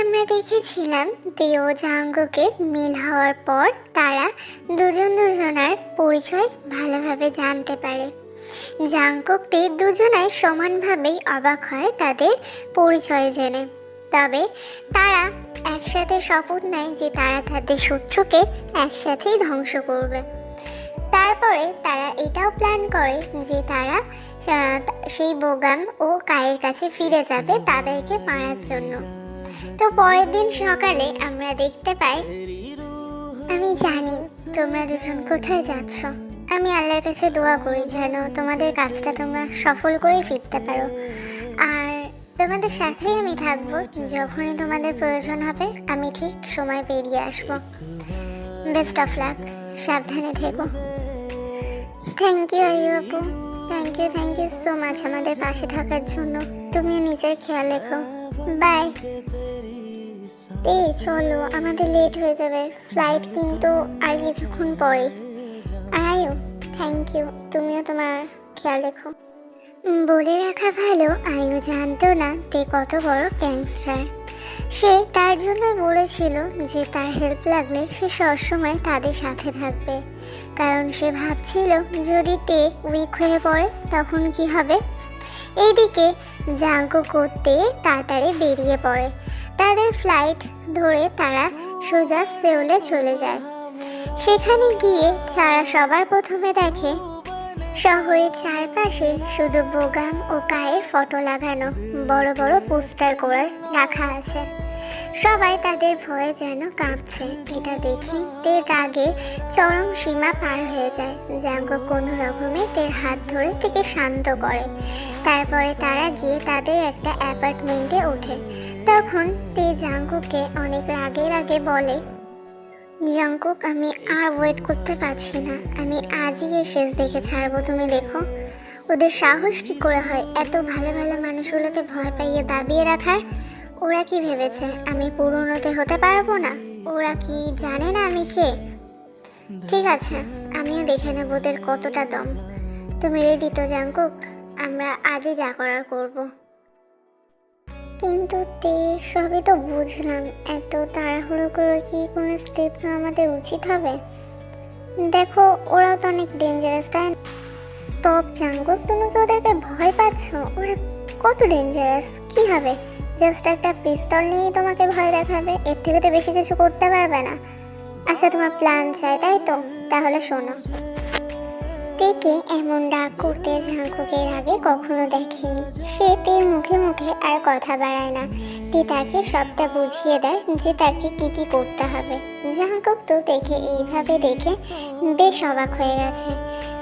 আমরা দেখেছিলাম দেও ও মিল হওয়ার পর তারা দুজন দুজনার পরিচয় ভালোভাবে জানতে পারে। জাঙ্কুক তে দুজনাই সমানভাবেই অবাক হয় তাদের পরিচয় জেনে। তবে তারা একসাথে শপথ নেয় যে তারা তাদের শত্রুকে একসাথেই ধ্বংস করবে। তারপরে তারা এটাও প্ল্যান করে যে তারা সেই বোগাম ও কায়ের কাছে ফিরে যাবে তাদেরকে মারার জন্য। তো পরের দিন সকালে আমরা দেখতে পাই, আমি জানি তোমরা দুজন কোথায় যাচ্ছ। আমি আল্লাহর কাছে দোয়া করি যেন তোমাদের কাজটা তোমরা সফল করে ফিরতে পারো। আর তোমাদের সাথেই আমি থাকব, যখনই তোমাদের প্রয়োজন হবে, আমি ঠিক সময় পেরিয়ে আসব। বেস্ট অফ লাক সাবধানে থেকো। থ্যাংক ইউ আইউ আপু। Thank you thank you so much আমাদের পাশে থাকার জন্য। তুমিও নিজের খেয়াল রেখো। বাই এই, চলো, আমাদের লেট হয়ে যাবে। ফ্লাইট কিন্তু আর কিছুক্ষণ পরে আয়ু থ্যাংক ইউ তুমিও তোমার খেয়াল রেখো। বলে রাখা ভালো, আয়ু জানতো না তে কত বড় গ্যাংস্টার সে তার জন্যই বলেছিল যে তার হেল্প লাগলে সে সবসময় তাদের সাথে থাকবে। কারণ সে ভাবছিল, যদি তে উইক হয়ে পড়ে, তখন কি হবে? এইদিকে জাঙ্কু করতে তাড়াতাড়ি বেরিয়ে পড়ে। তাদের ফ্লাইট ধরে তারা সোজা সেউলে চলে যায়। সেখানে গিয়ে তারা সবার প্রথমে দেখে, শহরের চারপাশে শুধু বোগাম ও কায়ের ফটো লাগানো বড় বড় পোস্টার করে রাখা আছে। সবাই তাদের ভয়ে যেন কাঁপছে এটা দেখে তের রাগে চরম সীমা পার হয়ে যায়। জাঙ্গ কোনো রকমে তের হাত ধরে থেকে শান্ত করে। তারপরে তারা গিয়ে তাদের একটা অ্যাপার্টমেন্টে ওঠে। তখন তে জাঙ্কুকে অনেক রাগের আগে বলে জাঙ্কুক আমি আর ওয়েট করতে পারছি না। আমি আজই এর শেষ দেখে ছাড়বো, তুমি দেখো। ওদের সাহস কি করে হয়? এত ভালো ভালো মানুষগুলোকে ভয় পাইয়ে দাবিয়ে রাখার। ওরা কি ভেবেছে আমি পুরনোতে হতে পারব না? ওরা কি জানে না আমি কে? ঠিক আছে, আমিও দেখে নেব ওদের কতটা দম। তুমি রেডি তো, জাঙ্কুক? আমরা আজই যা করার করব। কিন্তু তে, সবই তো বুঝলাম। এত তাড়াহুড়ো করে কি কোনো স্টেপ নেওয়া আমাদের উচিত হবে? দেখো, ওরাও তো অনেক ডেঞ্জারাস তাই স্টপ জাঙ্গুক তুমি কি ওদেরকে ভয় পাচ্ছ? ওরা কত ডেঞ্জারাস কি হবে? জাস্ট একটা পিস্তল নিয়েই তোমাকে ভয় দেখাবে। এর থেকে তো বেশি কিছু করতে পারবে না। আচ্ছা তোমার প্ল্যান চাই, তাই তো? তাহলে শোনো। তেকে এমন ডাক করতে ঝাঁকুকের আগে কখনো দেখেনি। সে তের মুখে মুখে আর কথা বাড়ায় না। তে তাকে সবটা বুঝিয়ে দেয় যে তাকে কি কি করতে হবে। ঝাঁকুক তো দেখে, এইভাবে দেখে বেশ অবাক হয়ে গেছে।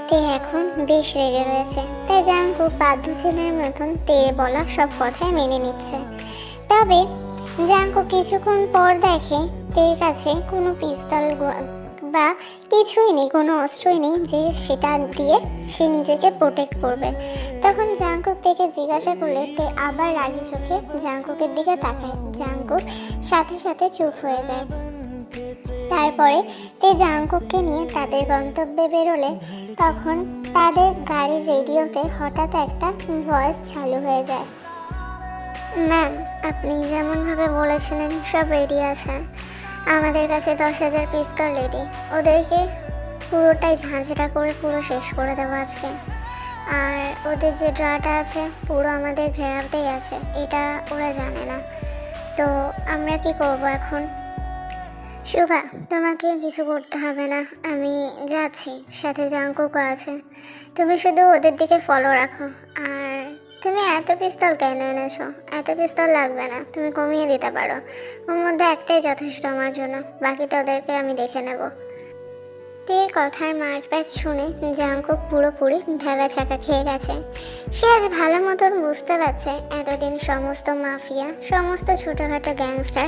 তে এখন বেশ রেগে রয়েছে। তাই জাঙ্কুক বাধ্য ছেলের মতন তের বলা সব কথাই মেনে নিচ্ছে। তবে জাঙ্কু কিছুক্ষণ পর দেখে তের কাছে কোনো পিস্তল বা কিছুই নেই, কোনো অস্ত্রই নেই যে সেটা দিয়ে সে নিজেকে প্রোটেক্ট করবে। তখন জাঙ্কুক থেকে জিজ্ঞাসা করলে তে আবার রাগি চোখে জাঙ্কুকের দিকে তাকায়। জাঙ্কুক সাথে সাথে চুপ হয়ে যায়। তারপরে তে জাঙ্কুককে নিয়ে তাদের গন্তব্যে বেরোলে। তখন তাদের গাড়ির রেডিওতে হঠাৎ একটা ভয়েস চালু হয়ে যায়। ম্যাম, আপনি যেমনভাবে বলেছিলেন, সব রেডি আছে। আমাদের কাছে দশ হাজার পিস্তল রেডি ওদেরকে পুরোটাই ঝাঁঝরা করে পুরো শেষ করে দেবো আজকে। আর ওদের যে ড্রাটা আছে, পুরো আমাদের ঘেরাতেই আছে। এটা ওরা জানে না। তো আমরা কি করব এখন? শুভা, তোমাকে কিছু করতে হবে না। আমি যাচ্ছি। সাথে জাঙ্কুকও আছে। তুমি শুধু ওদের দিকে ফলো রাখো। আর তুমি এত পিস্তল কেন এনেছো? এত পিস্তল লাগবে না, তুমি কমিয়ে দিতে পারো। ওর মধ্যে একটাই যথেষ্ট আমার জন্য, বাকিটা ওদেরকে আমি দেখে নেব। তের কথার মার্চ প্যাচ শুনে জাঙ্কুক পুরোপুরি ভেবা চাকা খেয়ে গেছে। সে আজ ভালো মতন বুঝতে পারছে, এতদিন সমস্ত মাফিয়া, সমস্ত ছোটোখাটো গ্যাংস্টার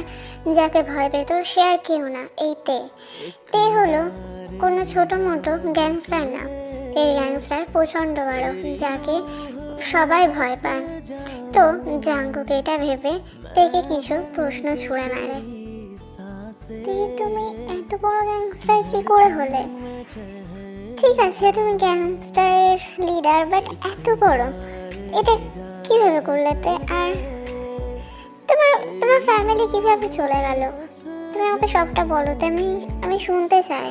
যাকে ভয় পেত, সে আর কেউ না, এই তে। তে হলো কোনো ছোটো মোটো গ্যাংস্টার না। এই গ্যাংস্টার প্রচণ্ড বড়, যাকে সবাই ভয় পায় তো জাঙ্কুক এটা ভেবে তেকে কিছু প্রশ্ন ছুঁড়ে মারে। তুমি এত বড় গ্যাংস্টার কি করে হলে? ঠিক আছে, তুমি গ্যাংস্টারের লিডার বাট এত বড়? এটা কীভাবে করলে তে? আর তোমার তোমার ফ্যামিলি কীভাবে চলে গেল? তুমি আমাকে সবটা বলো তো, আমি আমি শুনতে চাই।